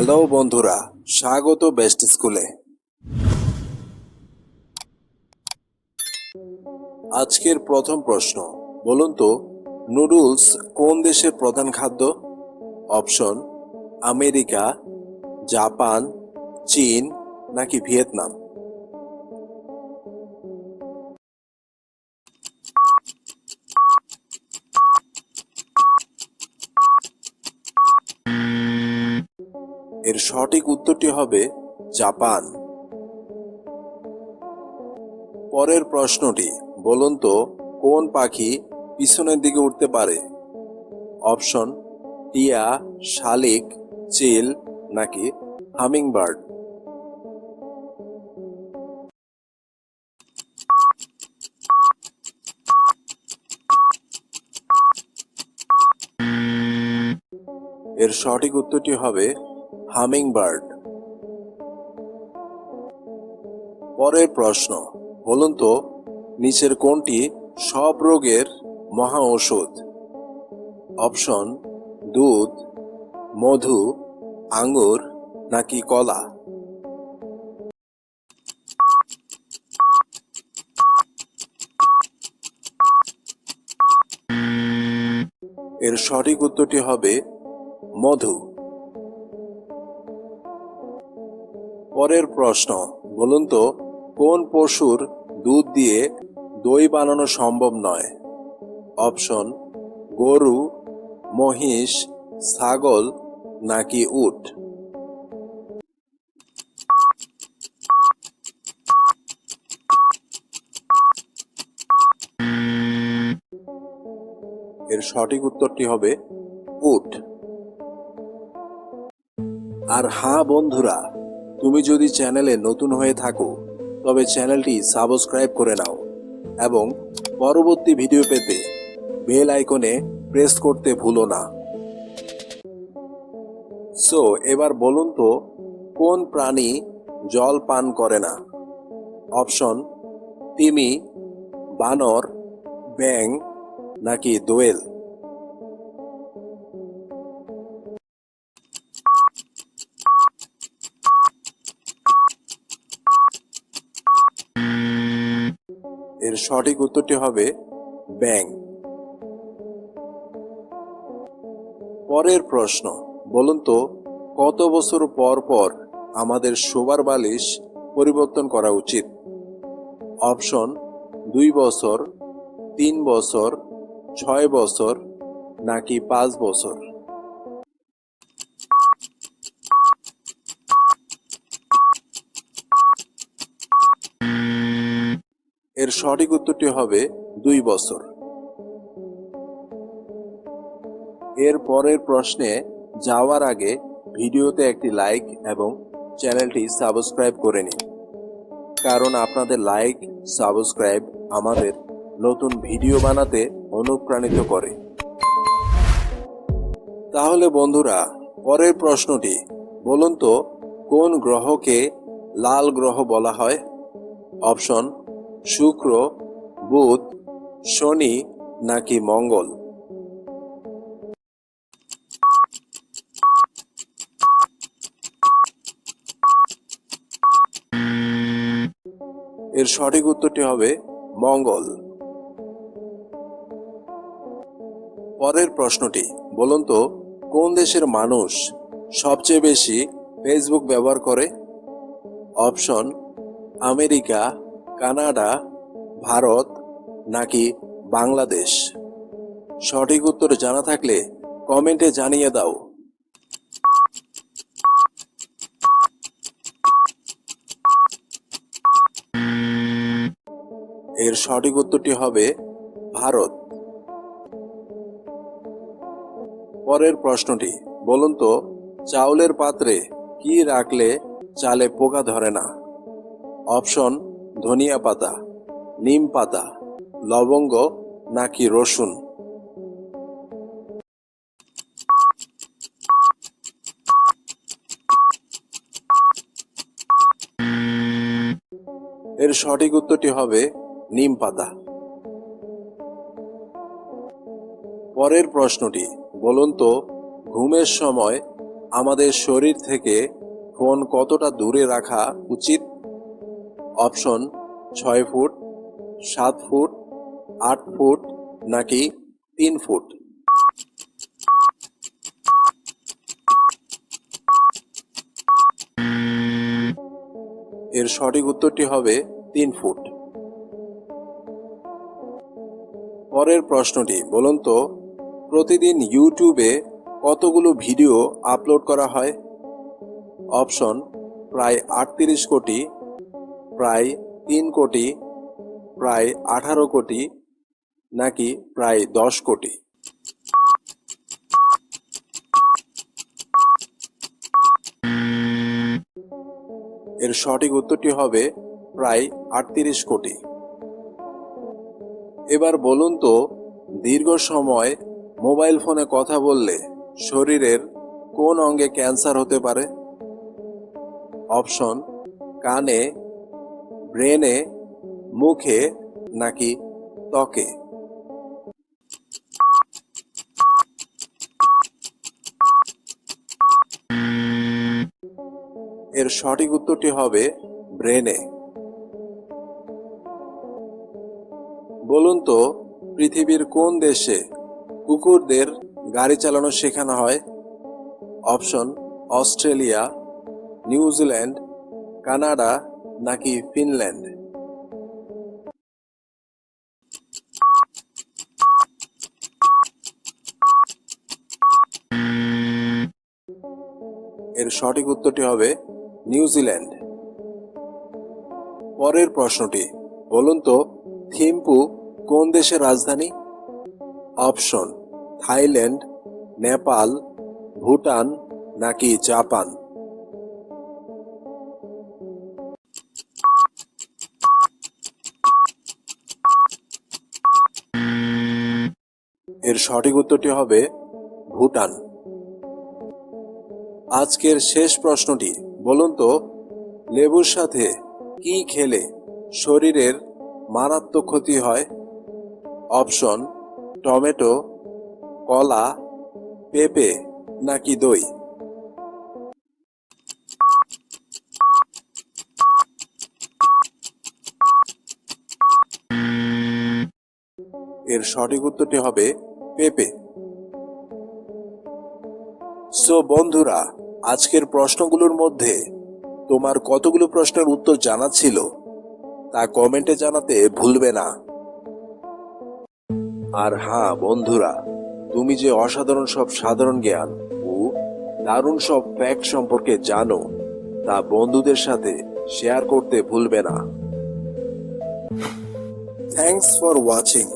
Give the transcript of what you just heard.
Hello বন্ধুরা, স্বাগত best স্কুলে। আজকের প্রথম প্রশ্ন, বলুন তো, নুডলস কোন দেশের প্রধান খাদ্য? অপশন, আমেরিকা, জাপান, চীন নাকি ভিয়েতনাম? সঠিক উত্তরটি হবে জাপান। পরের প্রশ্নটি, বলুন তো, কোন পাখি পিছনের দিকে উঠতে পারে? অপশন, টিয়া, শালিক, চিল নাকি হামিংবার্ড? এর সঠিক উত্তরটি হবে হামিংবার্ড। পরের প্রশ্ন, বলুন তো, নিচের কোনটি সব রোগের মহা ঔষধ অপশন, দুধ, মধু, আঙ্গুর, নাকি কলা? এর সঠিক উত্তরটি হবে মধু। পরের প্রশ্ন, বলুন তো, কোন পশুর দুধ দিয়ে দই বানানো সম্ভব নয়? অপশন, গরু, মহিষ, ছাগল নাকি উট? এর সঠিক উত্তরটি হবে উট। আর হ্যাঁ বন্ধুরা তুমি যদি চ্যানেলে নতুন হয়ে থাকো, তবে চ্যানেলটি সাবস্ক্রাইব করে নাও এবং পরবর্তী ভিডিও পেতে বেল আইকনে প্রেস করতে ভুলো না। সো এবার বলুন তো, কোন প্রাণী জল পান করে না? অপশন তিমি, বানর ব্যাং নাকি দোয়েল? এর সঠিক উত্তরটি হবে ব্যাং। পরের প্রশ্ন, বলুন তো, কত বছর পর পর আমাদের শোবার বালিশ পরিবর্তন করা উচিত? অপশন, দুই বছর, তিন বছর, ছয় বছর, নাকি পাঁচ বছর? এর সঠিক উত্তরটি হবে দুই বছর। এর পরের প্রশ্নে যাওয়ার আগে ভিডিওতে একটি লাইক এবং চ্যানেলটি সাবস্ক্রাইব করে নিন। কারণ আপনাদের লাইক, সাবস্ক্রাইব আমাদের নতুন ভিডিও বানাতে অনুপ্রাণিত করে। তাহলে বন্ধুরা, পরের প্রশ্নটি, বলুন তো, কোন গ্রহকে লাল গ্রহ বলা হয়? অপশন শুক্র, বুধ, শনি নাকি মঙ্গল? এর সঠিক উত্তরটি হবে মঙ্গল। পরের প্রশ্নটি, বলুন তো, কোন দেশের মানুষ সবচেয়ে বেশি ফেসবুক ব্যবহার করে? অপশন, আমেরিকা কানাডা, ভারত নাকি বাংলাদেশ? সঠিক উত্তর জানা থাকলে কমেন্টে জানিয়ে দাও। এর সঠিক উত্তরটি হবে ভারত। পরের প্রশ্নটি, বলুন তো, চাউলের পাত্রে কি রাখলে চালে পোকা ধরে না? অপশন ধনিয়া পাতা, নিম পাতা, লবঙ্গ নাকি রসুন? এর সঠিক উত্তরটি হবে নিম পাতা। পরের প্রশ্নটি, বলুন তো, ঘুমের সময় আমাদের শরীর থেকে ফোন কতটা দূরে রাখা উচিত? অপশন ছয় ফুট, সাত ফুট, আট ফুট নাকি তিন ফুট? এর সঠিক উত্তরটি হবে তিন ফুট। পরের প্রশ্নটি, বলুন তো, প্রতিদিন ইউটিউবে কতগুলো ভিডিও আপলোড করা হয়? অপশন, প্রায় আটত্রিশ কোটি প্রায় তিন কোটি, প্রায় আঠারো কোটি, নাকি প্রায় দশ কোটি। এর সঠিক উত্তরটি হবে প্রায় আটত্রিশ কোটি। এবার বলুন তো, দীর্ঘ সময় মোবাইল ফোনে কথা বললে শরীরের কোন অঙ্গে ক্যান্সার হতে পারে? অপশন, কানে ব্রেনে, মুখে নাকি ত্বকে? এর সঠিক উত্তরটি হবে ব্রেনে। বলুন তো, পৃথিবীর কোন দেশে কুকুরদের গাড়ি চালানো শেখানো হয়? Option, Australia New Zealand Canada নাকি ফিনল্যান্ড? এর সঠিক উত্তরটি হবে নিউজিল্যান্ড। পরের প্রশ্নটি, বলুন তো, থিম্পু কোন দেশের রাজধানী? অপশন, থাইল্যান্ড, নেপাল, ভুটান নাকি জাপান? সঠিক উত্তরটি হবে ভুটান। আজকের শেষ প্রশ্নটি, বলুন তো, লেবুর সাথে কি খেলে শরীরের মারাত্মক ক্ষতি হয়? অপশন, টমেটো, কলা, পেঁপে নাকি দই? এর সঠিক উত্তরটি হবে পেঁপে। সো বন্ধুরা, আজকের প্রশ্নগুলোর মধ্যে তোমার কতগুলো প্রশ্নের উত্তর জানা ছিল তা কমেন্টে জানাতে ভুলবে না। আর হ্যাঁ বন্ধুরা, তুমি যে অসাধারণ সব সাধারণ জ্ঞান ও দারুণ সব ফ্যাক্ট সম্পর্কে জানো তা বন্ধুদের সাথে শেয়ার করতে ভুলবে না। Thanks for watching